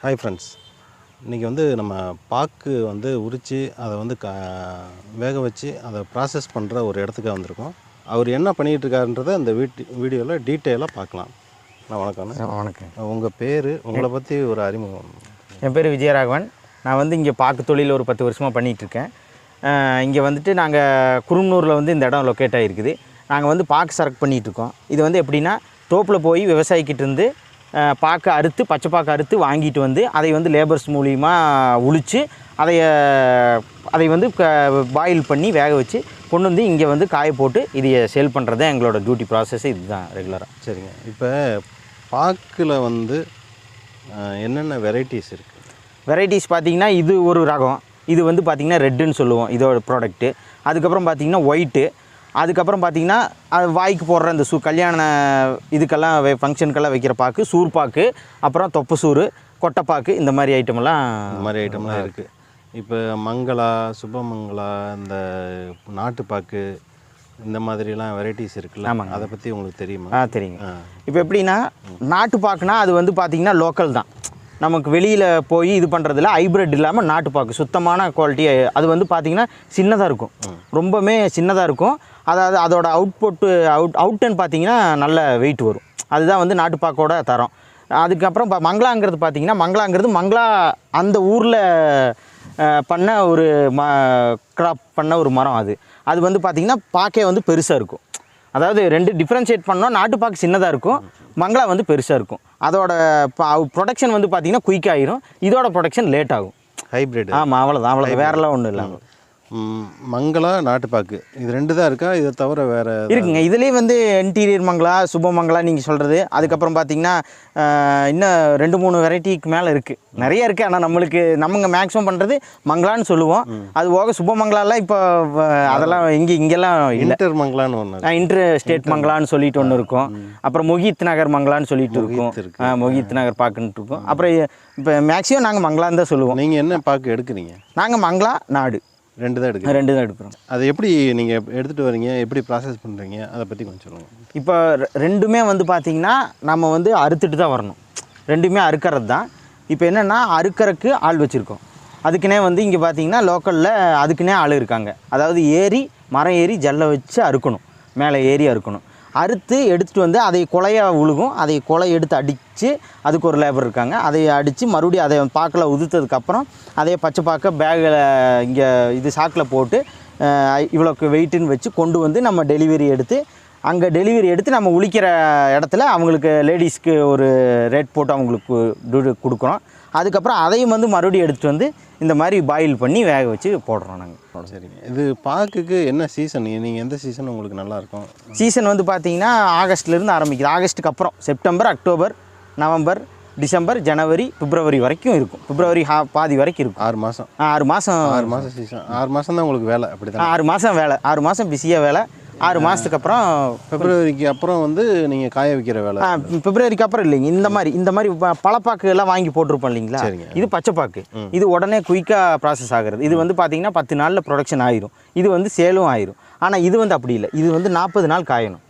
Hi friends இன்றைக்கி வந்து நம்ம பாக்கு வந்து உரித்து அதை வந்து க வேக வச்சு அதை ப்ராசஸ் பண்ணுற ஒரு இடத்துக்கு வந்திருக்கோம். அவர் என்ன பண்ணிகிட்டு இருக்காருன்றதை இந்த வீட்டு வீடியோவில் டீட்டெயிலாக பார்க்கலாம். நான் வணக்கம்ண்ணே வணக்கம். உங்கள் பேர் உங்களை பற்றி ஒரு அறிமுகம். என் பேர் விஜயராகவன். நான் வந்து இங்கே பாக்கு தொழில் ஒரு பத்து வருஷமாக பண்ணிகிட்ருக்கேன் இங்கே வந்துட்டு நாங்கள் குரும்னூரில் வந்து இந்த இடம் லொக்கேட் ஆகிருக்குது நாங்கள் வந்து பாக்கு சரக்கு பண்ணிகிட்ருக்கோம் இது வந்து எப்படின்னா தோப்பில் போய் விவசாயிக்கிட்ட இருந்து அஹ், பாக்கை அறுத்து பச்சை பாக்கு அறுத்து வாங்கிட்டு வந்து அதை வந்து லேபர்ஸ் மூலிமா உளித்து அதை அதை வந்து பாயில் பண்ணி வேக வச்சு கொண்டு வந்து இங்கே வந்து காய போட்டு இதை சேல் பண்ணுறது தான் எங்களோட டியூட்டி ப்ராசஸ் இதுதான் ரெகுலராக சரிங்க. இப்போ பாக்கில் வந்து என்னென்ன வெரைட்டிஸ் இருக்குது வெரைட்டிஸ் பார்த்தீங்கன்னா இது ஒரு ரகம். இது வந்து பார்த்திங்கன்னா ரெட்டுன்னு சொல்லுவோம் இதோட ப்ராடக்ட்டு அதுக்கப்புறம் பார்த்தீங்கன்னா ஒயிட்டு அதுக்கப்புறம் பார்த்தீங்கன்னா அது வாய்க்கு போடுற இந்த சூ கல்யாண இதுக்கெல்லாம் ஃபங்க்ஷனுக்கெல்லாம் வைக்கிற பாக்கு சூர்பாக்கு அப்புறம் தொப்பை சூறு கொட்டைப்பாக்கு இந்த மாதிரி ஐட்டமெல்லாம் இந்த மாதிரி ஐட்டம்லாம் இருக்குது இப்போ மங்களா சுபமங்களா இந்த நாட்டுப்பாக்கு இந்த மாதிரிலாம் வெரைட்டிஸ் இருக்குல்ல ஆமாங்க. அதை பற்றி உங்களுக்கு தெரியுமா? ஆ தெரியுங்க. இப்போ எப்படின்னா நாட்டு பாக்குனா அது வந்து பார்த்திங்கன்னா லோக்கல் தான். நமக்கு வெளியில் போய் இது பண்ணுறதுல ஹைப்ரிட் இல்லாமல் நாட்டு பாக்கு சுத்தமான குவாலிட்டி அது வந்து பார்த்திங்கன்னா சின்னதாக இருக்கும். ரொம்பவுமே சின்னதாக இருக்கும். அதாவது அதோட அவுட்புட்டு அவுட் அவுட்டன் பார்த்தீங்கன்னா நல்ல வெயிட் வரும். அதுதான் வந்து நாட்டுப்பாக்கோட தரம். அதுக்கப்புறம் இப்போ மங்களாங்கிறது பார்த்தீங்கன்னா மங்களாங்கிறது மங்களா அந்த ஊரில் பண்ண ஒரு ம கிராப் பண்ண ஒரு மரம் அது. அது வந்து பார்த்திங்கன்னா பாக்கே வந்து பெருசாக இருக்கும். அதாவது ரெண்டு டிஃப்ரென்ஷியேட் பண்ணோம். நாட்டுப்பாக்கு சின்னதாக இருக்கும். மங்களா வந்து பெருசாக இருக்கும். அதோட ப்ரொடக்ஷன் வந்து பார்த்திங்கன்னா குயிக் ஆயிரும். இதோட ப்ரொடக்ஷன் லேட் ஆகும். ஹைப்ரிட் ஆமாம் அவ்வளோதான் அவ்வளோ வேறெல்லாம் ஒன்றும் இல்லாமல் மங்களா நாட்டுப்பாக்கு. இது ரெண்டு தான் இருக்கா? இதை தவிர வேற இருக்குங்க. இதுலேயே வந்து இன்டீரியர் மங்களா சுபமங்களா நீங்கள் சொல்கிறது அதுக்கப்புறம் பார்த்தீங்கன்னா இன்னும் ரெண்டு மூணு வெரைட்டிக்கு மேலே இருக்குது நிறைய இருக்குது ஆனால் நம்மளுக்கு நம்மங்க மேக்ஸிமம் பண்ணுறது மங்களான்னு சொல்லுவோம். அது போக சுபமங்களாலாம் இப்போ வ- அதெல்லாம் இங்கே இங்கெல்லாம் இன்டர் மங்களான்னு ஒன்று இன்டர் ஸ்டேட் மங்களான்னு சொல்லிட்டு ஒன்று இருக்கும். அப்புறம் மொஹித் நகர் மங்களான்னு சொல்லிட்டு இருக்கும். மொஹித் நகர் பார்க்குன்ட்டு இருக்கும். அப்புறம் இப்போ மேக்ஸிமம் நாங்கள் மங்களான்னு தான் சொல்லுவோம். நீங்கள் என்ன பாக்கு எடுக்கிறீங்க? நாங்கள் மங்களா நாடு. ரெண்டு தான் எடுக்கிறீங்க ரெண்டு தான் எடுக்கிறோம். அது எப்படி நீங்கள் எடுத்துகிட்டு வரீங்க? எப்படி ப்ராசஸ் பண்ணுறீங்க அதை பற்றி கொஞ்சம் சொல்லுங்கள் இப்போ ரெண்டுமே வந்து பார்த்திங்கன்னா நம்ம வந்து அறுத்துட்டு தான் வரணும். ரெண்டுமே அறுக்கிறது தான். இப்போ என்னென்னா அறுக்கறக்கு ஆள் வச்சுருக்கோம். அதுக்குனே வந்து இங்கே பார்த்தீங்கன்னா லோக்கலில் அதுக்குனே ஆள் இருக்காங்க. அதாவது ஏறி மரம் ஏறி ஜல்லை வச்சு அறுக்கணும். மேலே ஏறி அறுக்கணும். அறுத்து எடுத்துகிட்டு வந்து அதை கொலையாக உழுகும். அதை கொலை எடுத்து அடித்து அதுக்கு ஒரு லேபர் இருக்காங்க. அதை அடித்து மறுபடியும் அதை பாக்கில் உதுத்ததுக்கப்புறம் அதே பச்சை பாக்க பேக்கில் இங்கே இது சாக்கில் போட்டு இவ்வளோக்கு வெயிட்டுன்னு வச்சு கொண்டு வந்து நம்ம டெலிவரி எடுத்து அங்கே டெலிவரி எடுத்து நம்ம உழிக்கிற இடத்துல அவங்களுக்கு லேடிஸ்க்கு ஒரு ரேட் போட்டு அவங்களுக்கு கொடுக்குறோம். அதுக்கப்புறம் அதையும் வந்து மறுபடியும் எடுத்துகிட்டு வந்து இந்த மாதிரி பாயில் பண்ணி வேக வச்சு போடுறோம் நாங்கள் சரிங்க. இது பாக்குக்கு என்ன சீசன் நீங்கள் எந்த சீசன் உங்களுக்கு நல்லா இருக்கும்? சீசன் வந்து பார்த்தீங்கன்னா ஆகஸ்ட்லேருந்து ஆரம்பிக்குது. ஆகஸ்ட்டுக்கு அப்புறம் செப்டம்பர் அக்டோபர் நவம்பர் டிசம்பர் ஜனவரி பிப்ரவரி வரைக்கும் இருக்கும். பிப்ரவரி ஹா பாதி வரைக்கும் இருக்கும். ஆறு மாதம் ஆறு மாதம் ஆறு மாதம் சீசன் ஆறு மாதம் தான் உங்களுக்கு வேலை அப்படி தான் ஆறு மாதம் வேலை. ஆறு மாதம் பிஸியாக வேலை. ஆறு மாதத்துக்கு அப்புறம் பிப்ரவரிக்கு அப்புறம் வந்து நீங்கள் காய வைக்கிற வேலை பிப்ரவரிக்கு அப்புறம் இல்லைங்க. இந்த மாதிரி இந்த மாதிரி ப- பழப்பாக்கு எல்லாம் வாங்கி போட்டிருப்போம் இல்லைங்களா? சரிங்க. இது பச்சைப்பாக்கு. இது உடனே குயிக்காக ப்ராசஸ் ஆகுறது. இது வந்து பார்த்தீங்கன்னா பத்து நாளில் ப்ரொடக்ஷன் ஆயிரும். இது வந்து சேலும் ஆயிரும். ஆனால் இது வந்து அப்படி இல்லை. இது வந்து நாற்பது நாள் காயணும்.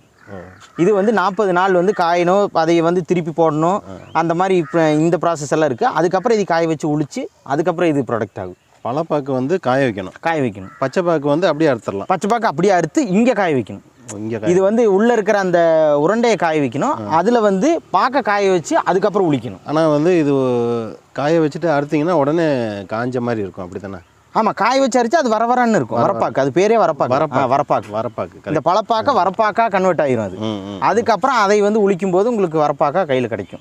இது வந்து நாற்பது நாள் வந்து காயணும் அதை வந்து திருப்பி போடணும். அந்த மாதிரி இப்ப இந்த ப்ராசஸ் எல்லாம் இருக்குது அதுக்கப்புறம் இது காய வச்சு உளிச்சு அதுக்கப்புறம் இது ப்ராடக்ட் ஆகும். பழப்பாக்கு வந்து காய வைக்கணும். காய வைக்கணும். பச்சை பாக்கு வந்து அப்படியே அறுத்துடலாம். பச்சைப்பாக்கு அப்படியே அறுத்து இங்கே காய வைக்கணும். இங்கே இது வந்து உள்ளே இருக்கிற அந்த உருண்டையை காய வைக்கணும். அதில் வந்து பாக்க காய வச்சு அதுக்கப்புறம் உளிக்கணும். ஆனால் வந்து இது காய வச்சுட்டு அறுத்தீங்கன்னா உடனே காஞ்ச மாதிரி இருக்கும். அப்படி தானே ஆமாம் காய வச்சு அரைச்சு அது வரவரான்னு இருக்கும். வரப்பாக்கு. அது பேரே வரப்பாக்கு. வரப்பாக்கு. ஆ, வரப்பாக்கு. வரப்பாக்கு. இந்த பழப்பாக்க வரப்பாக்கா கன்வெர்ட் ஆயிரும் அது. அதுக்கப்புறம் அதை வந்து உளிக்கும் போது உங்களுக்கு வரப்பாக்கா கையில் கிடைக்கும்.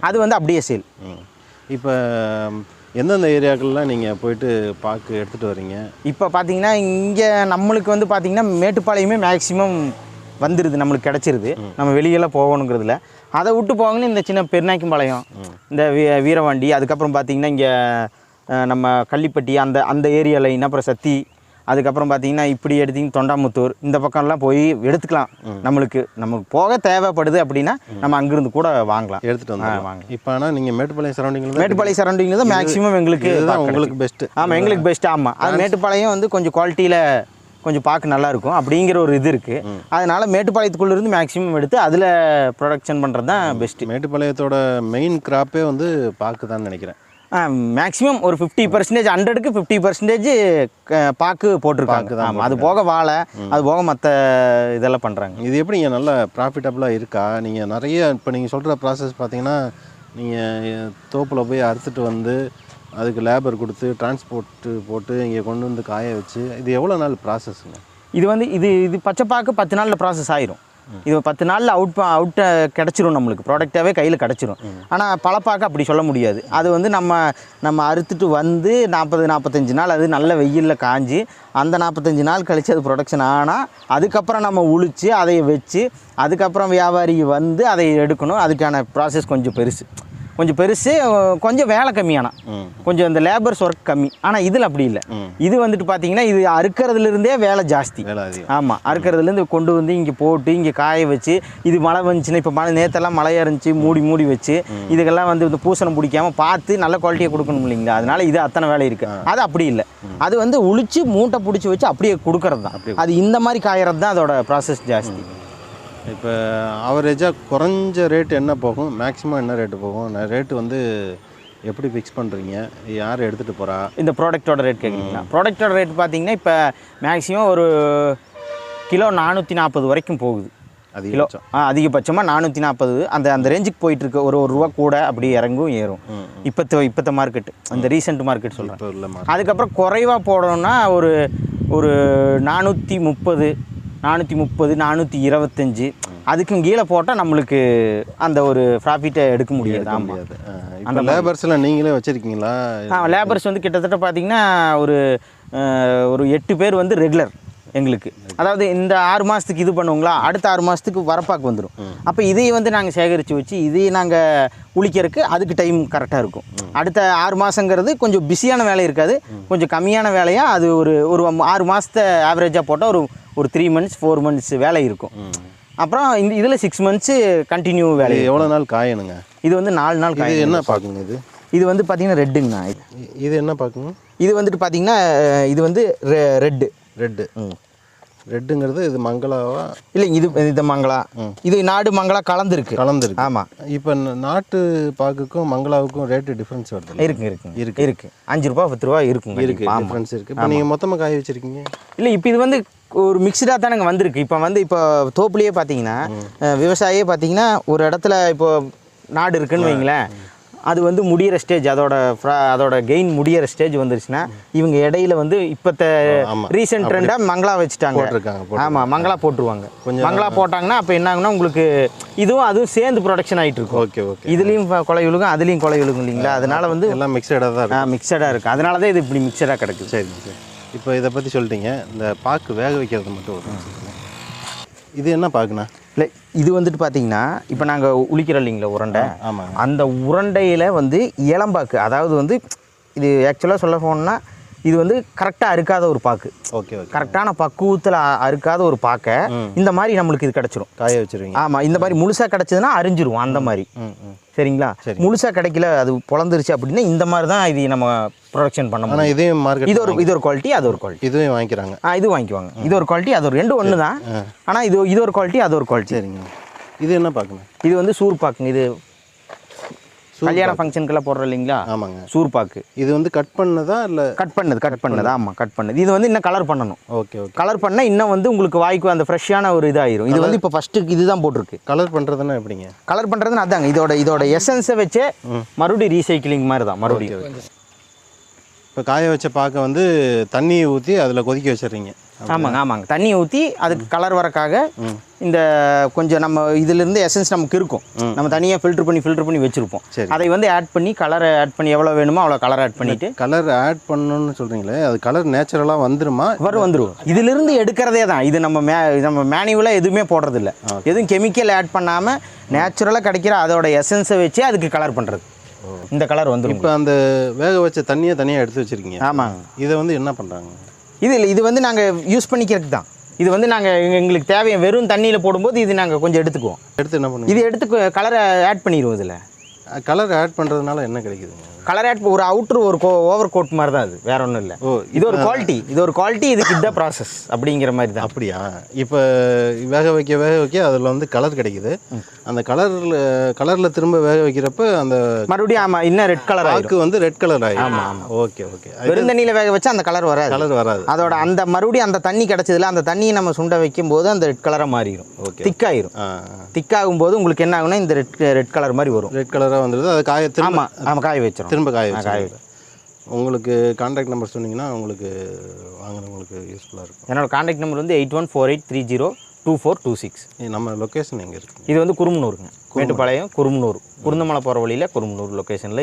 அது வந்து அப்படியே சேல். இப்போ எந்தெந்த ஏரியாக்கள்லாம் நீங்கள் போயிட்டு பாக்கு எடுத்துகிட்டு வர்றீங்க? இப்போ பார்த்தீங்கன்னா இங்கே நம்மளுக்கு வந்து பார்த்தீங்கன்னா மேட்டுப்பாளையமே மேக்ஸிமம் வந்துடுது நம்மளுக்கு கிடச்சிருது. நம்ம வெளியெல்லாம் போகணுங்கிறதுல. அதை விட்டு போகணும்னு இந்த சின்ன பெருநாய்க்கம்பாளையம் இந்த வீ வீரவாண்டி அதுக்கப்புறம் பார்த்தீங்கன்னா இங்கே நம்ம கள்ளிப்பட்டி அந்த அந்த ஏரியா லைன் அப்புறம் சத்தி அதுக்கப்புறம் பார்த்தீங்கன்னா இப்படி எடுத்தீங்க தொண்டாமுத்தூர் இந்த பக்கம்லாம் போய் எடுத்துக்கலாம். நம்மளுக்கு நமக்கு போக தேவைப்படுது அப்படின்னா நம்ம அங்கிருந்து கூட வாங்கலாம். எடுத்துகிட்டு வந்து வாங்க. இப்போ ஆனால் நீங்கள் மேட்டுப்பாளையம் சரௌண்டிங்கில் மேட்டுப்பாளையம் சரௌண்டிங்கில் தான் மேக்ஸிமம் எங்களுக்கு உங்களுக்கு பெஸ்ட்டு ஆமாம் எங்களுக்கு பெஸ்ட் ஆமாம் அது மேட்டுப்பாளையம் வந்து கொஞ்சம் குவாலிட்டியில் கொஞ்சம் பார்க்க நல்லா இருக்கும். அப்படிங்கிற ஒரு இது இருக்குது அதனால மேட்டுப்பாளையத்துக்குள்ள இருந்து மேக்ஸிமம் எடுத்து அதில் ப்ரொடக்ஷன் பண்ணுறது தான் பெஸ்ட்டு மேட்டுப்பாளையத்தோட மெயின் கிராப்பே வந்து பாக்கு தான் நினைக்கிறேன். மேக்ஸிமம் ஒரு ஃபிஃப்டி பர்சன்டேஜ் ஹண்ட்ரடுக்கு ஃபிஃப்டி பர்சன்டேஜ் பாக்கு போட்டிருக்காங்க. ஆமாம் அது போக வாழை அது போக மற்ற இதெல்லாம் பண்ணுறாங்க இது எப்படிங்க நல்ல ப்ராஃபிட்டபுளாக இருக்கா? நீங்கள் நிறைய இப்போ நீங்கள் சொல்கிற ப்ராசஸ் பார்த்தீங்கன்னா நீங்கள் தோப்பில் போய் அறுத்துட்டு வந்து அதுக்கு லேபர் கொடுத்து டிரான்ஸ்போர்ட்டு போட்டு இங்கே கொண்டு வந்து காய வச்சு இது எவ்வளோ நாள் ப்ராசஸ்ங்க இது வந்து இது இது பச்சை பாக்கு பத்து நாளில் ப்ராசஸ் ஆயிரும். இது பத்து நாளில் அவுட் அவுட்டை கிடச்சிரும் நம்மளுக்கு. ப்ராடக்டாகவே கையில் கிடச்சிரும். ஆனால் பழப்பாக்க அப்படி சொல்ல முடியாது. அது வந்து நம்ம நம்ம அறுத்துட்டு வந்து நாற்பது நாற்பத்தஞ்சு நாள் அது நல்ல வெயிலில் காஞ்சி அந்த நாற்பத்தஞ்சு நாள் கழித்து அது ப்ரொடக்ஷன் ஆனால் அதுக்கப்புறம் நம்ம உழிச்சு அதை வச்சு அதுக்கப்புறம் வியாபாரி வந்து அதை எடுக்கணும். அதுக்கான ப்ராசஸ் கொஞ்சம் பெருசு. கொஞ்சம் பெருசு கொஞ்சம் வேலை கம்மியானா. கொஞ்சம் இந்த லேபர்ஸ் ஒர்க் கம்மி. ஆனால் இதில் அப்படி இல்லை. இது வந்துட்டு பார்த்தீங்கன்னா இது அறுக்கிறதுலேருந்தே வேலை ஜாஸ்தி. ஆமாம் அறுக்கிறதுலேருந்து கொண்டு வந்து இங்கே போட்டு இங்கே காய வச்சு இது மழை வந்துச்சுன்னா இப்போ மழை நேற்றெல்லாம் மழையாக இருந்துச்சு மூடி மூடி வச்சு இதுக்கெல்லாம் வந்து இந்த பூசணம் பிடிக்காம பார்த்து நல்ல குவாலிட்டியாக கொடுக்கணும் இல்லைங்களா? அதனால இது அத்தனை வேலை இருக்குது அது அப்படி இல்லை. அது வந்து உளிச்சு மூட்டை பிடிச்சி வச்சு அப்படியே கொடுக்கறது தான் அது இந்த மாதிரி காயறது தான் அதோட ப்ராசஸ் ஜாஸ்தி. இப்போ ஆவரேஜாக குறைஞ்ச ரேட் என்ன போகும்? மேக்ஸிமம் என்ன ரேட்டு போகும்? ரேட்டு வந்து எப்படி ஃபிக்ஸ் பண்ணுறீங்க யார் எடுத்துகிட்டு போகிறா இந்த ப்ராடக்ட்டோட ரேட் கேட்குறீங்களா ப்ராடக்ட்டோட ரேட் பார்த்தீங்கன்னா இப்போ மேக்ஸிமம் ஒரு கிலோ நானூற்றி நாற்பது வரைக்கும் போகுது. கிலோ அதிகபட்சம். ஆ அதிகபட்சமாக நானூற்றி நாற்பது அந்த அந்த ரேஞ்சுக்கு போயிட்டு இருக்கு ஒரு ஒரு ரூபா கூட அப்படி இறங்கும் ஏறும். இப்போத்த இப்போத்த மார்க்கெட் இந்த ரீசெண்ட் மார்க்கெட் சொல்கிறேன் அதுக்கப்புறம் குறைவாக போடணும்னா ஒரு ஒரு நானூற்றி முப்பது நானூற்றி முப்பது நானூற்றி இருபத்தஞ்சி. அதுக்கும் கீழே போட்டால் நம்மளுக்கு அந்த ஒரு ப்ராஃபிட்டை எடுக்க முடியாது. ஆமாம் இப்போ லேபர்ஸ்லாம் நீங்களே வச்சுருக்கீங்களா? ஆ லேபர்ஸ் வந்து கிட்டத்தட்ட பார்த்தீங்கன்னா ஒரு ஒரு எட்டு பேர் வந்து ரெகுலர் எங்களுக்கு. அதாவது இந்த ஆறு மாதத்துக்கு இது பண்ணுவோங்களா? அடுத்த ஆறு மாதத்துக்கு வரப்பாக்கு வந்துடும் அப்போ இதையும் வந்து நாங்கள் சேகரித்து வச்சு இதையும் நாங்கள் உளிக்கிறதுக்கு அதுக்கு டைம் கரெக்டாக இருக்கும். அடுத்த ஆறு மாதங்கிறது கொஞ்சம் பிஸியான வேலை இருக்காது. கொஞ்சம் கம்மியான வேலையாக அது ஒரு ஒரு ஆறு மாதத்தை ஆவரேஜாக போட்டால் ஒரு ஒரு த்ரீ மந்த்ஸ் ஃபோர் மந்த்ஸ் வேலை இருக்கும். அப்புறம் இந்த இதில் சிக்ஸ் மந்த்ஸ் கண்டினியூ வேலை இது எவ்வளோ நாள் காயணுங்க? இது வந்து நாலு நாள் இது காயும் என்ன பார்க்குங்க இது? இது வந்து பார்த்தீங்கன்னா ரெட்டுங்கண்ணா. இது. இது என்ன பார்க்குங்க? இது வந்துட்டு பார்த்தீங்கன்னா இது வந்து ரெட்டு. ரெட்டு. ரெட்டுங்கிறது இது மங்களாவா? இல்லைங்க இது இது மங்களா. இது நாடு மங்களா கலந்துருக்கு. கலந்துருக்கு. ஆமாம் இப்போ நாட்டு பாக்குக்கும் மங்களாவுக்கும் ரேட்டு டிஃப்ரென்ஸ் வருது இருக்குங்க இருக்குங்க இருக்கு. இருக்கு. அஞ்சு ரூபா பத்து ரூபா இருக்குங்க இருக்கு டிஃப்ரென்ஸ் இருக்கு. இப்போ நீங்கள் மொத்தமாக காய வச்சிருக்கீங்க? இல்லை இப்போ இது வந்து ஒரு மிக்சடாக தானங்க வந்திருக்கு. இப்போ வந்து இப்போ தோப்புலேயே பார்த்தீங்கன்னா விவசாயியே பார்த்தீங்கன்னா ஒரு இடத்துல இப்போ நாடு இருக்குன்னு வைங்களேன். அது வந்து முடியிற ஸ்டேஜ் அதோட அதோட கெயின் முடியிற ஸ்டேஜ் வந்துருச்சுன்னா இவங்க இடையில வந்து இப்போத்த. ரீசெண்ட் ட்ரெண்டாக மங்களா வச்சுட்டாங்க. ஆமாம் மங்களா போட்டுருவாங்க. மங்களா போட்டாங்கன்னா அப்போ என்ன ஆகுனா உங்களுக்கு இதுவும் அதுவும் சேர்ந்து ப்ரொடக்ஷன் ஆகிட்டு இருக்கும். Okay okay. இதுலேயும் கொலை விழுகும் அதுலேயும் கொலை விழுகும் இல்லைங்களா? அதனால வந்து எல்லாம் மிக்சடாக தான் இருக்கு மிக்சடாக இருக்குது அதனால தான் இது இப்படி மிக்சடாக கிடக்குது. சரிங்க சரி. இப்போ இதை பற்றி சொல்லிட்டீங்க. இந்த பாக்கு வேக வைக்கிறது மட்டும். இது என்ன பாக்குண்ணா? இது வந்துட்டு பார்த்தீங்கன்னா இப்போ நாங்கள் உளிக்கிறோம் இல்லைங்களா உருண்டை? ஆமாங்க. அந்த உருண்டையில் வந்து இளம்பாக்கு அதாவது வந்து இது ஆக்சுவலாக சொல்ல போனால் இது வந்து கரெக்டாக அறுக்காத ஒரு பாக்கு. ஓகே கரெக்டான பக்குவத்தில் அறுக்காத ஒரு பாக்கை. இந்த மாதிரி நம்மளுக்கு இது கிடச்சிரும். காய வச்சிருவீங்க. ஆமாம் இந்த மாதிரி முழுசாக கிடச்சதுன்னா அரிஞ்சிரும் அந்த மாதிரி. சரிங்களா? முழுசாக கிடைக்கல அது பொழந்துருச்சு அப்படின்னா இந்த மாதிரி தான் இது நம்ம ப்ரொடக்ஷன் பண்ண முடியும். இதையும் மார்க்கெட் இது ஒரு இது ஒரு குவாலிட்டி அது ஒரு குவாலிட்டி இதுவும் வாங்கிக்கிறாங்க. ஆ இது வாங்கிக்குவாங்க. இது ஒரு குவாலிட்டி அது ஒரு ரெண்டு ஒன்று தான். ஆனால் இது இது ஒரு குவாலிட்டி அது ஒரு குவாலிட்டி சரிங்க. இது என்ன பாக்குண்ணா இது வந்து சூர் பாக்குங்க. இது கல்யாண ஃபங்க்ஷனுக்கெல்லாம் போடுறோம் இல்லைங்களா? ஆமாங்க. சூர் பாக்கு. இது வந்து கட் பண்ணதா இல்லை கட் பண்ணது கட் பண்ணது. ஆமாம் கட் பண்ணது. இது வந்து இன்னும் கலர் பண்ணணும். ஓகே ஓகே கலர் பண்ணால் இன்னும் வந்து உங்களுக்கு வாய்க்கு அந்த ஃப்ரெஷ்ஷான ஒரு இதாயிரும். இது வந்து இப்போ ஃபஸ்ட்டு இதுதான் போட்டிருக்கு. கலர் பண்ணுறதுன்னா எப்படிங்க? கலர் பண்ணுறதுன்னு அதாங்க. இதோட இதோட எசன்ஸை வச்சே மறுபடியும் ரீசைக்கிளிங் மாதிரி தான் மறுபடியும். இப்போ காய வச்ச பாக்கை வந்து தண்ணியை ஊற்றி அதில் கொதிக்க வச்சிடுறீங்க. ஆமாங்க ஆமாங்க. தண்ணியை ஊற்றி அதுக்கு கலர் வரக்காக இந்த கொஞ்சம் நம்ம இதிலிருந்து எசன்ஸ் நமக்கு இருக்கும். நம்ம தனியாக ஃபில்டர் பண்ணி ஃபில்டர் பண்ணி வச்சுருப்போம். சரி. அதை வந்து ஆட் பண்ணி கலரை ஆட் பண்ணி எவ்வளோ வேணுமோ அவ்வளோ கலர் ஆட் பண்ணிவிட்டு கலர் ஆட் பண்ணணும்னு சொல்கிறீங்களே அது கலர் நேச்சுரலாக வந்துருமா? வரும் வந்துடும் இதிலிருந்து எடுக்கிறதே தான். இது நம்ம மே நம்ம மேனுவலாக எதுவுமே போடுறதில்ல. எதுவும் கெமிக்கல் ஆட் பண்ணாமல் நேச்சுரலாக கிடைக்கிற அதோட எசன்ஸை வச்சு அதுக்கு கலர் பண்ணுறது இந்த கலர் வந்துடும் இப்போ அந்த வேக வச்ச தண்ணியை தனியாக எடுத்து வச்சிருக்கீங்க. ஆமாங்க. இதை வந்து என்ன பண்ணுறாங்க இது இல்லை இது வந்து நாங்கள் யூஸ் பண்ணிக்கிறதுக்கு தான். இது வந்து நாங்கள் எங்களுக்கு தேவையை வெறும் தண்ணியில் போடும்போது இது நாங்கள் கொஞ்சம் எடுத்துக்குவோம். எடுத்து என்ன பண்ணுங்க இது எடுத்து கலரை ஆட் பண்ணிடுவோம் இதில். கலர் ஆட் பண்ணுறதுனால என்ன கிடைக்குதுங்க? கலர் ஆட் ஒரு அவுட்ரு ஒரு கோ ஓவர் கோட் மாதிரி தான் அது. வேற ஒன்றும் இல்லை. ஓ இது ஒரு குவாலிட்டி இது ஒரு குவாலிட்டி இதுக்கு இதுதான் ப்ராசஸ் அப்படிங்கிற மாதிரி தான் அப்படியா? இப்போ வேக வைக்க வேக வைக்க அதில் வந்து கலர் கிடைக்குது. அந்த கலரில் கலரில் திரும்ப வேக வைக்கிறப்ப அந்த மறுபடியும் ஆமாம் இன்னும் ரெட் கலர் பாக்கு வந்து ரெட் கலர் ஆகும் ஓகே ஓகே. வெறும் தண்ணியில் வேக வச்சா அந்த கலர் வராது. கலர் வராது. அதோட அந்த மறுபடியும் அந்த தண்ணி கிடச்சதுல அந்த தண்ணியை நம்ம சுண்ட வைக்கும் போது அந்த ரெட் கலராக மாறிடும் ஓகே. திக்காயிரும். திக்காகும் போது உங்களுக்கு என்ன ஆகும்னா இந்த ரெட் ரெட் கலர் மாதிரி வரும். ரெட் கலராக வந்துடுது அது காய திரும்ப ஆமாம் ஆமாம் காய வச்சிரும். திரும்ப காய வச்சு உங்களுக்கு கான்டாக்ட் நம்பர் சொன்னீங்கன்னா உங்களுக்கு வாங்குறவங்களுக்கு யூஸ்ஃபுல்லாக இருக்கும். என்னோட காண்டாக்ட் நம்பர் வந்து eight one four eight three zero two four two six நம்ம லொக்கேஷன் எங்கே இருக்குங்க இது வந்து குருமனூருங்க மேட்டுப்பாளையம் குருமனூர் குருந்தமலை போகிற வழியில் குருமனூர் லொக்கேஷனில்